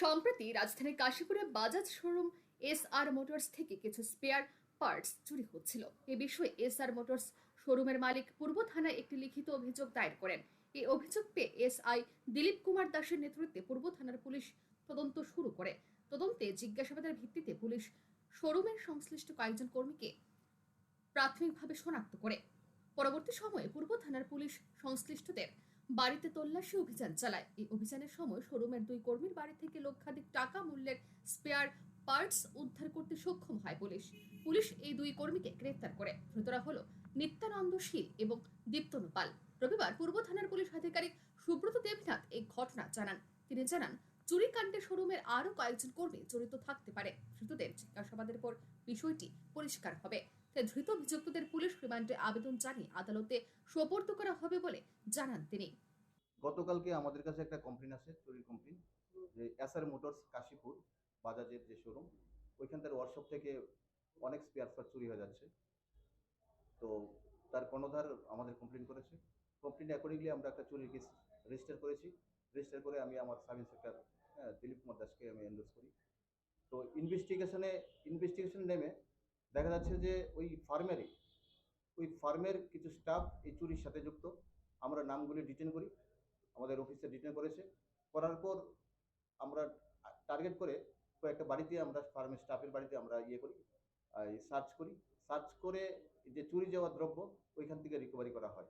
সম্প্রতি রাজধানীর কাশীপুরে Bajaj showroom S R Motors থেকে কিছু স্পেয়ার পার্টস চুরি হচ্ছিল। এ বিষয়ে এস আর মোটরস শোরুমের মালিক পূর্ব থানায় একটি লিখিত অভিযোগ দায়ের করেন। এই অভিযোগ পেয়ে এস আই দিলীপ কুমার দাসের নেতৃত্বে পূর্ব থানার পুলিশ তদন্ত শুরু করে। তদন্তে জিজ্ঞাসাবাদের ভিত্তিতে পুলিশ শোরুমের সংশ্লিষ্ট কয়েকজন কর্মীকে প্রাথমিকভাবে শনাক্ত করে। পরবর্তী সময়ে পূর্ব থানার পুলিশ সংশ্লিষ্টদের বাড়িতে তল্লাশি অভিযান চালায়। এই অভিযানের সময় শোরুমের দুই কর্মীর বাড়ি থেকে লক্ষাধিক টাকা মূল্যের স্পেয়ার পার্টস উদ্ধার করতে সক্ষম হয় পুলিশ। পুলিশ এই দুই কর্মীকে গ্রেফতার করে। ধৃতরা হল নিত্যানন্দ শীল এবং দীপ্তনু পাল। রবিবার পূর্ব থানার পুলিশ আধিকারিক সুব্রত দেবনাথ এই ঘটনা জানান। তিনি জানান, চুরিকাণ্ডে শোরুমের আরও কয়েকজন কর্মী জড়িত থাকতে পারে। ধৃতদের জিজ্ঞাসাবাদের পর বিষয়টি পরিষ্কার হবে। তাই ধৃত অভিযুক্তদের পুলিশ রিমান্ডে আবেদন জানিয়ে আদালতে সোপর্দ করা হবে বলে জানান তিনি। গতকালকে আমাদের কাছে একটা কমপ্লেন আসে চুরির কমপ্লেন যে এসআর মোটরস কাশীপুর বাজাজের যে শোরুম ওইখানকার ওয়ার্কশপ থেকে অনেক স্পেয়ার পার্ট চুরি হয়ে যাচ্ছে। তো তার কর্ণধার আমাদের কমপ্লেন করেছে। কমপ্লেন অ্যাকর্ডিংলি আমরা একটা চুরির কেস রেজিস্টার করেছি। রেজিস্টার করে আমি আমার সাব ইন্সপেক্টর হ্যাঁ, দিলীপ কুমার দাসকে আমি এন্ডোর্স করি। তো ইনভেস্টিগেশনে ইনভেস্টিগেশন নেমে দেখা যাচ্ছে যে ওই ফার্মেরই, ওই ফার্মের কিছু স্টাফ এই চুরির সাথে যুক্ত। আমরা নামগুলি ডিটেন করি, আমাদের অফিসে ডিটেন করেছে। করার পর আমরা টার্গেট করে কয়েকটা বাড়িতে আমরা ফার্মের স্টাফের বাড়িতে আমরা ইয়ে করি সার্চ করি। সার্চ করে যে চুরি যাওয়া দ্রব্য ওইখান থেকে রিকভারি করা হয়।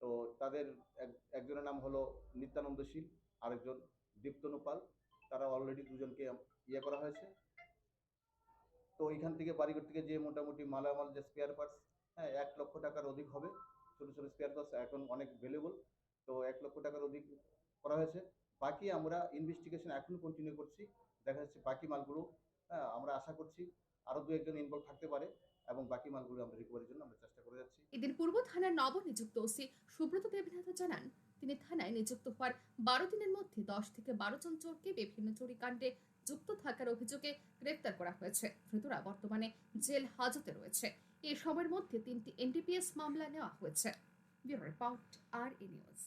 তো তাদের এক- একজনের নাম হলো নিত্যানন্দ শীল, আরেকজন দীপ্তনু পাল। তারা অলরেডি দুজনকে ইয়ে করা হয়েছে। তো ওইখান থেকে বাড়িঘর থেকে যে মোটামুটি মালামাল, যে স্পেয়ার পার্টস হ্যাঁ এক লক্ষ টাকার অধিক হবে। ছোটো ছোটো স্পেয়ার পার্টস এখন অনেক ভ্যালুয়েবল তো এক লক্ষ টাকার অধিক করা হয়েছে। বাকি আমরা ইনভেস্টিগেশন এখনও কন্টিনিউ করছি। দেখা যাচ্ছে বাকি মালগুলো হ্যাঁ আমরা আশা করছি আরও দু একজন ইনভলভ থাকতে পারে এবং বাকি মালগুলো আমরা রিকভারির জন্য আমরা চেষ্টা করে যাচ্ছি। এদিন পূর্ব থানার নবনিযুক্ত ওসি সুব্রত দেবনাথ জানান, তিনি থানায় নিযুক্ত হওয়ার বারো দিনের মধ্যে দশ থেকে বারো জন চোরকে বিভিন্ন চুরিকাণ্ডে যুক্ত থাকার অভিযোগে গ্রেপ্তার করা হয়েছে। ধৃতরা বর্তমানে জেল হাজতে রয়েছে। এ সময়ের মধ্যে তিনটি এনডিপিএস মামলা নেওয়া হয়েছে। Report, R E news.